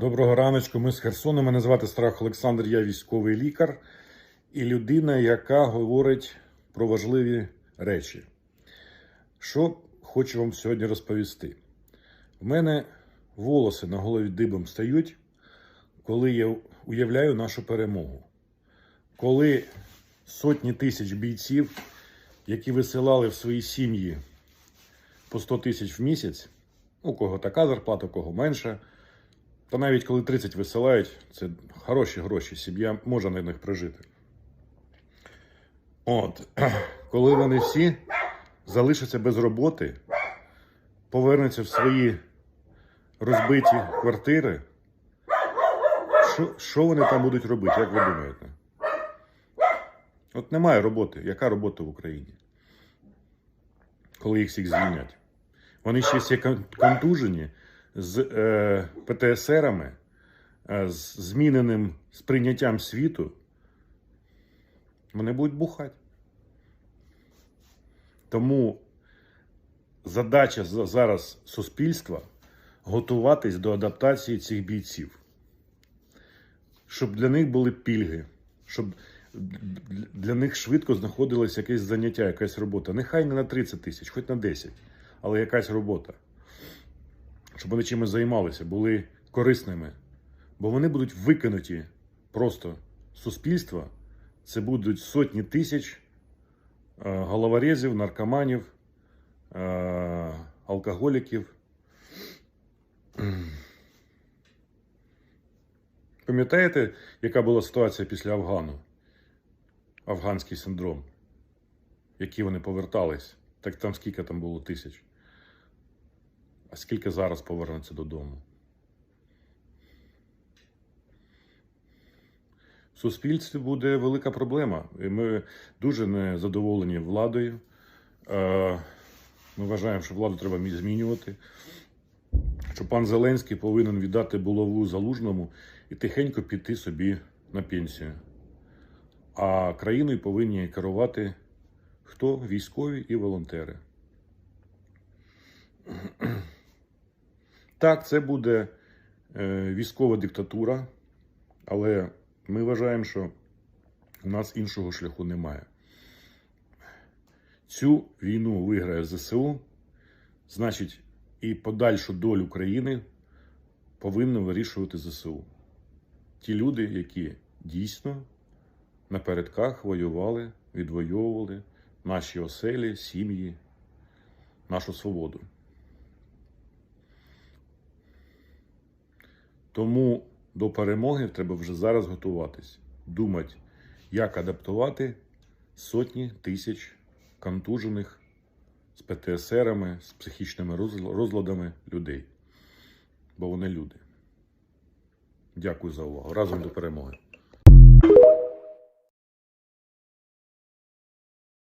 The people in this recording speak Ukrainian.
Доброго раночку. Ми з Херсону. Мене звати Страх Олександр, я військовий лікар і людина, яка говорить про важливі речі. Що хочу вам сьогодні розповісти. В мене волоси на голові дибом стають, коли я уявляю нашу перемогу. Коли сотні тисяч бійців, які висилали в свої сім'ї по 100 тисяч в місяць, у кого така зарплата, у кого менша. Та навіть коли 30 висилають, це хороші гроші, сім'я може на них прожити. От, коли вони всі залишаться без роботи, повернуться в свої розбиті квартири, що, що вони там будуть робити, як ви думаєте? От немає роботи. Яка робота в Україні? Коли їх всіх звільнять? Вони ще всі контужені з е, ПТСРами, е, з зміненим сприйняттям світу. Вони будуть бухати. Тому задача зараз суспільства готуватись до адаптації цих бійців, щоб для них були пільги, щоб для них швидко знаходилось якесь заняття, якась робота. Нехай не на 30 тисяч, хоч на 10, але якась робота. Щоб вони чимось займалися, були корисними. Бо вони будуть викинуті просто суспільства. Це будуть сотні тисяч е, головорезів, наркоманів, е, алкоголіків. Пам'ятаєте, яка була ситуація після Афгану? Афганський синдром, які вони повертались. Так там скільки там було тисяч? А скільки зараз повернеться додому? В суспільстві буде велика проблема. І ми дуже не задоволені владою. Е, Ми вважаємо, що владу треба змінювати. Що пан Зеленський повинен віддати булаву залужному і тихенько піти собі на пенсію. А країною повинні керувати хто? Військові і волонтери. Так, це буде е, військова диктатура, але ми вважаємо, що у нас іншого шляху немає. Цю війну виграє ЗСУ, значить, і подальшу долю країни повинно вирішувати ЗСУ. Ті люди, які дійсно на передках воювали, відвоювали наші оселі, сім'ї, нашу свободу. Тому до перемоги треба вже зараз готуватись, думати, як адаптувати сотні тисяч контужених з ПТСРами, з психічними розладами людей. Бо вони люди. Дякую за увагу. Разом до перемоги.